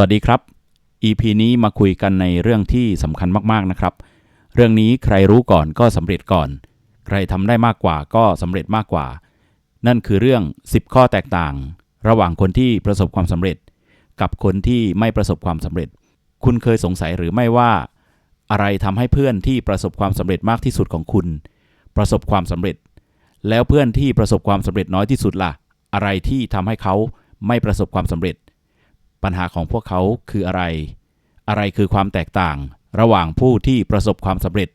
วัสดีครับ EP นี้มาคุยกันในเรื่องที่สำคัญมากๆนะครับ เรื่องนี้ใครรู้ก่อนก็สำเร็จก่อน ใครทำได้มากกว่าก็สำเร็จมากกว่า นั่นคือเรื่อง 10 ข้อแตกต่าง ระหว่างคนที่ประสบความสำเร็จ กับคนที่ไม่ประสบความสำเร็จ คุณเคยสงสัยหรือไม่ว่า อะไรทำให้เพื่อนที่ประสบความสำเร็จมากที่สุดของคุณ ประสบความสำเร็จ แล้วเพื่อนที่ประสบความสำเร็จน้อยที่สุดล่ะ อะไรที่ทำให้เขาไม่ประสบความสำเร็จ ปัญหาของพวกเขาคืออะไร อะไรคือความแตกต่าง ระหว่างผู้ที่ประสบความสำเร็จ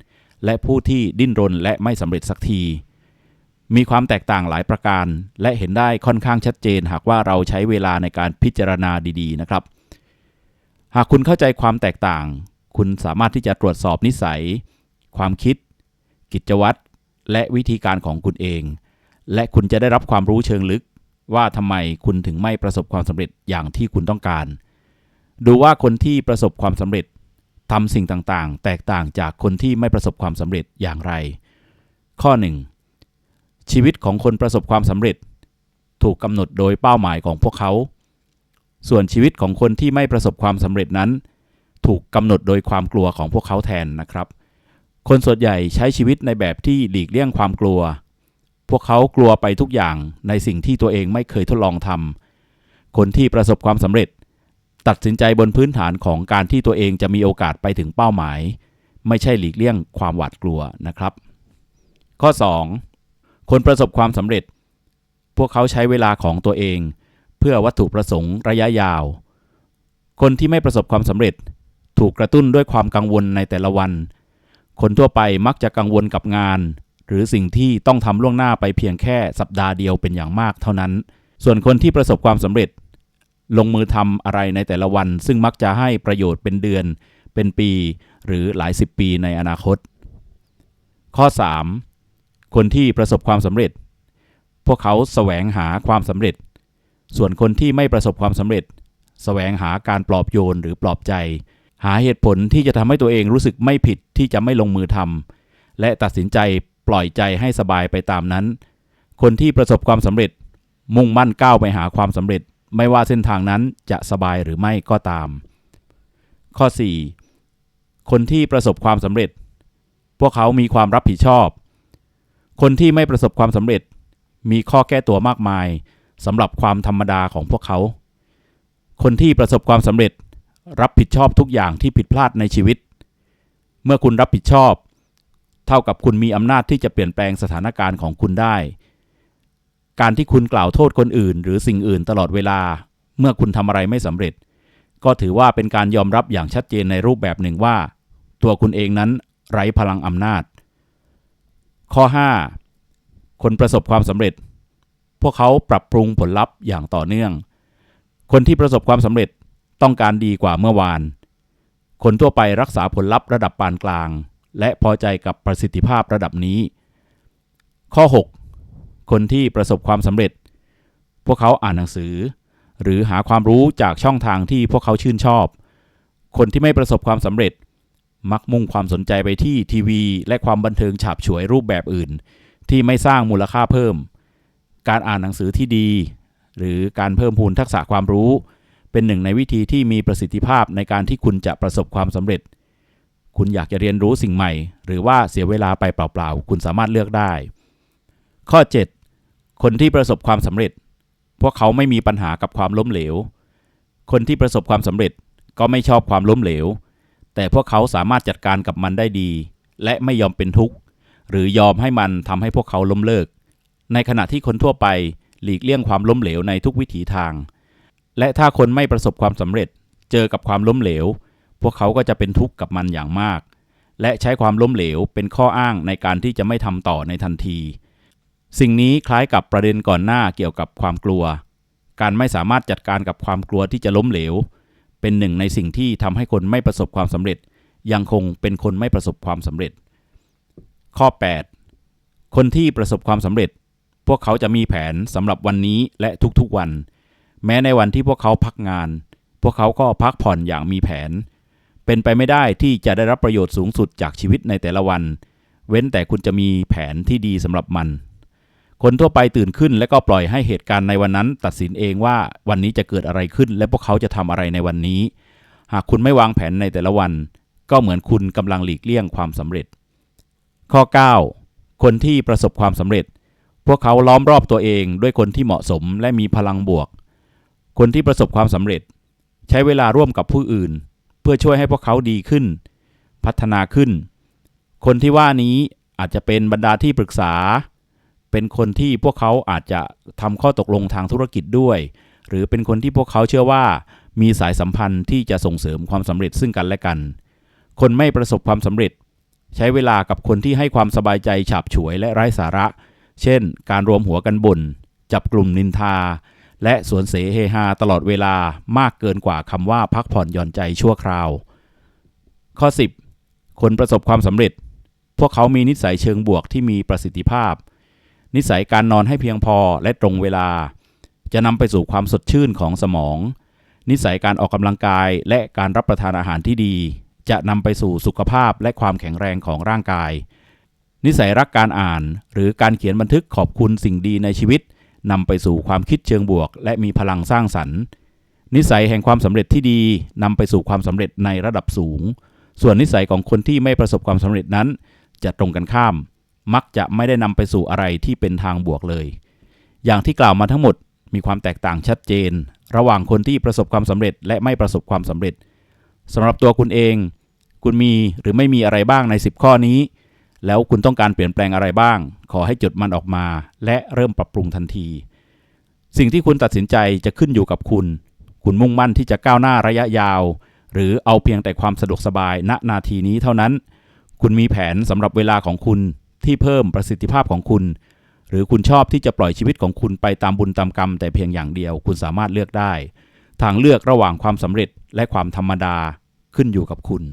และผู้ที่ดิ้นรนและไม่สำเร็จสักที มีความแตกต่างหลายประการ และเห็นได้ค่อนข้างชัดเจน หากว่าเราใช้เวลาในการพิจารณาดี ๆ นะครับ หากคุณเข้าใจความแตกต่าง คุณสามารถที่จะตรวจสอบนิสัย ความคิด กิจวัตรและวิธีการของคุณเอง และคุณจะได้รับความรู้เชิงลึก ว่าทำไมคุณถึงไม่ประสบความสำเร็จอย่างที่คุณต้องการ ดูว่าคนที่ประสบความสำเร็จทำสิ่งต่างๆ แตกต่างจากคนที่ไม่ประสบความสำเร็จอย่างไร ข้อ 1. ชีวิตของคนประสบความสำเร็จ ถูกกำหนดโดยเป้าหมายของพวกเขา ส่วนชีวิตของคนที่ไม่ประสบความสำเร็จนั้น ถูกกำหนดโดยความกลัวของพวกเขาแทนนะครับ คนส่วนใหญ่ใช้ชีวิตในแบบที่หลีกเลี่ยงความกลัว พวกเขากลัวไปทุกอย่างในสิ่งที่ตัวเองไม่เคยทดลองทำคนที่ประสบความสำเร็จ ตัดสินใจบนพื้นฐานของการที่ตัวเองจะมีโอกาสไปถึงเป้าหมาย ไม่ใช่หลีกเลี่ยงความหวาดกลัวนะครับ ข้อ 2. คนประสบความสำเร็จ พวกเขาใช้เวลาของตัวเอง เพื่อวัตถุประสงค์ระยะยาว คนที่ไม่ประสบความสำเร็จ ถูกกระตุ้นด้วยความกังวลในแต่ละวัน คนทั่วไปมักจะกังวลกับงาน หรือสิ่งที่ต้องทำล่วงหน้าไปเพียงแค่สัปดาห์เดียวเป็นอย่างมากเท่านั้น ส่วนคนที่ประสบความสำเร็จ ลงมือทำอะไรในแต่ละวัน ซึ่งมักจะให้ประโยชน์เป็นเดือน เป็นปี หรือหลายสิบปีในอนาคต ข้อ 3. คนที่ประสบความสำเร็จ พวกเขาแสวงหาความสำเร็จ ส่วนคนที่ไม่ประสบความสำเร็จ แสวงหาการปลอบโยนหรือปลอบใจ หาเหตุผลที่จะทำให้ตัวเองรู้สึกไม่ผิดที่จะไม่ลงมือทำและตัดสินใจ ล่อยใจให้สบายไปตามนั้น คนที่ประสบความสำเร็จ มุ่งมั่นก้าวไปหาความสำเร็จ ไม่ว่าเส้นทางนั้นจะสบายหรือไม่ก็ตาม ข้อ 4. คนที่ประสบความสำเร็จ พวกเขามีความรับผิดชอบ คนที่ไม่ประสบความสำเร็จ มีข้อแก้ตัวมากมายสำหรับความธรรมดาของพวกเขา คนที่ประสบความสำเร็จ รับผิดชอบทุกอย่างที่ผิดพลาดในชีวิต เมื่อคุณรับผิดชอบ เท่ากับคุณมีอำนาจที่จะเปลี่ยนแปลงสถานการณ์ของคุณได้ การที่คุณกล่าวโทษคนอื่น หรือสิ่งอื่นตลอดเวลา เมื่อคุณทำอะไรไม่สำเร็จ ก็ถือว่าเป็นการยอมรับอย่างชัดเจนในรูปแบบหนึ่งว่า ตัวคุณเองนั้นไร้พลังอำนาจ ข้อ 5. คนประสบความสำเร็จ พวกเขาปรับปรุงผลลัพธ์อย่างต่อเนื่อง คนที่ประสบความสำเร็จต้องการดีกว่าเมื่อวาน คนทั่วไปรักษาผลลัพธ์ระดับปานกลาง และพอใจกับประสิทธิภาพระดับนี้ ข้อ 6. คนที่ประสบความสำเร็จ พวกเขาอ่านหนังสือ หรือหาความรู้จากช่องทางที่พวกเขาชื่นชอบ คนที่ไม่ประสบความสำเร็จ มักมุ่งความสนใจไปที่ทีวี และความบันเทิงฉาบฉวยรูปแบบอื่น ที่ไม่สร้างมูลค่าเพิ่ม การอ่านหนังสือที่ดี หรือการเพิ่มพูนทักษะความรู้ เป็นหนึ่งในวิธีที่มีประสิทธิภาพในการที่คุณจะประสบความสำเร็จ คุณอยากจะเรียนรู้สิ่งใหม่ หรือว่าเสียเวลาไปเปล่าๆ คุณสามารถเลือกได้ ข้อ 7. คนที่ประสบความสำเร็จ พวกเขาไม่มีปัญหากับความล้มเหลว คนที่ประสบความสำเร็จก็ไม่ชอบความล้มเหลว แต่พวกเขาสามารถจัดการกับมันได้ดี และไม่ยอมเป็นทุกข์ หรือยอมให้มันทำให้พวกเขาล้มเลิก ในขณะที่คนทั่วไปหลีกเลี่ยงความล้มเหลวในทุกวิถีทาง และถ้าคนไม่ประสบความสำเร็จ เจอกับความล้มเหลว พวกเขาก็จะเป็นทุกข์กับมันอย่างมาก และใช้ความล้มเหลวเป็นข้ออ้างในการที่จะไม่ทำต่อในทันที สิ่งนี้คล้ายกับประเด็นก่อนหน้าเกี่ยวกับความกลัว การไม่สามารถจัดการกับความกลัวที่จะล้มเหลว เป็นหนึ่งในสิ่งที่ทำให้คนไม่ประสบความสำเร็จ ยังคงเป็นคนไม่ประสบความสำเร็จ ข้อ 8 คนที่ประสบความสำเร็จ พวกเขาจะมีแผนสำหรับวันนี้และทุกๆวัน แม้ในวันที่พวกเขาพักงาน พวกเขาก็พักผ่อนอย่างมีแผน เป็นไปไม่ได้ที่จะได้รับประโยชน์สูงสุดจากชีวิตในแต่ละวัน เว้นแต่คุณจะมีแผนที่ดีสำหรับมัน คนทั่วไปตื่นขึ้นและก็ปล่อยให้เหตุการณ์ในวันนั้น ตัดสินเองว่าวันนี้จะเกิดอะไรขึ้น และพวกเขาจะทำอะไรในวันนี้ หากคุณไม่วางแผนในแต่ละวัน ก็เหมือนคุณกำลังหลีกเลี่ยงความสำเร็จ ข้อ 9 คนที่ประสบความสำเร็จ พวกเขาล้อมรอบตัวเองด้วยคนที่เหมาะสมและมีพลังบวก คนที่ประสบความสำเร็จ ใช้เวลาร่วมกับผู้อื่น เพื่อช่วยให้พวกเขาดีขึ้น พัฒนาขึ้น คนที่ว่านี้อาจจะเป็นบรรดาที่ปรึกษา เป็นคนที่พวกเขาอาจจะทำข้อตกลงทางธุรกิจด้วย หรือเป็นคนที่พวกเขาเชื่อว่ามีสายสัมพันธ์ที่จะส่งเสริมความสำเร็จซึ่งกันและกัน คนไม่ประสบความสำเร็จ ใช้เวลากับคนที่ให้ความสบายใจฉาบฉวยและไร้สาระ เช่น การรวมหัวกันบ่นจับกลุ่มนินทา และสวนเสเฮฮาตลอดเวลามากเกินกว่าคำว่าพักผ่อนหย่อนใจชั่วคราว ข้อ 10 คนประสบความสำเร็จ พวกเขามีนิสัยเชิงบวกที่มีประสิทธิภาพ นิสัยการนอนให้เพียงพอและตรงเวลา จะนำไปสู่ความสดชื่นของสมอง นิสัยการออกกำลังกายและการรับประทานอาหารที่ดี จะนำไปสู่สุขภาพและความแข็งแรงของร่างกาย นิสัยรักการอ่าน หรือการเขียนบันทึกขอบคุณสิ่งดีในชีวิต นำไปสู่ความคิดเชิงบวก และมีพลังสร้างสรรค์ นิสัยแห่งความสำเร็จที่ดีนำไปสู่ความสำเร็จในระดับสูง ส่วนนิสัยของคนที่ไม่ประสบความสำเร็จนั้น จะตรงกันข้าม มักจะไม่ได้นำไปสู่อะไรที่เป็นทางบวกเลย อย่างที่กล่าวมาทั้งหมดมีความแตกต่างชัดเจน ระหว่างคนที่ประสบความสำเร็จและไม่ประสบความสำเร็จสำหรับตัวคุณเอง คุณมีหรือไม่มีอะไรบ้างใน 10 ข้อนี้ แล้วคุณต้องการเปลี่ยนแปลงอะไรบ้าง ขอให้จดมันออกมา และเริ่มปรับปรุงทันที สิ่งที่คุณตัดสินใจจะขึ้นอยู่กับคุณ คุณมุ่งมั่นที่จะก้าวหน้าระยะยาว หรือเอาเพียงแต่ความสะดวกสบายณนาทีนี้เท่านั้น คุณมีแผนสำหรับเวลาของคุณที่เพิ่มประสิทธิภาพของคุณ หรือคุณชอบที่จะปล่อยชีวิตของคุณไปตามบุญตามกรรม แต่เพียงอย่างเดียว คุณสามารถเลือกได้ ทางเลือกระหว่างความสำเร็จและความธรรมดาขึ้นอยู่กับคุณ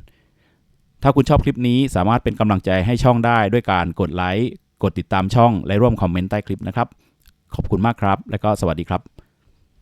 ถ้าคุณชอบคลิปนี้สามารถเป็นกำลังใจให้ช่องได้ด้วยการกดไลค์ กดติดตามช่อง และร่วมคอมเมนต์ใต้คลิปนะครับ ขอบคุณมากครับ และก็สวัสดีครับ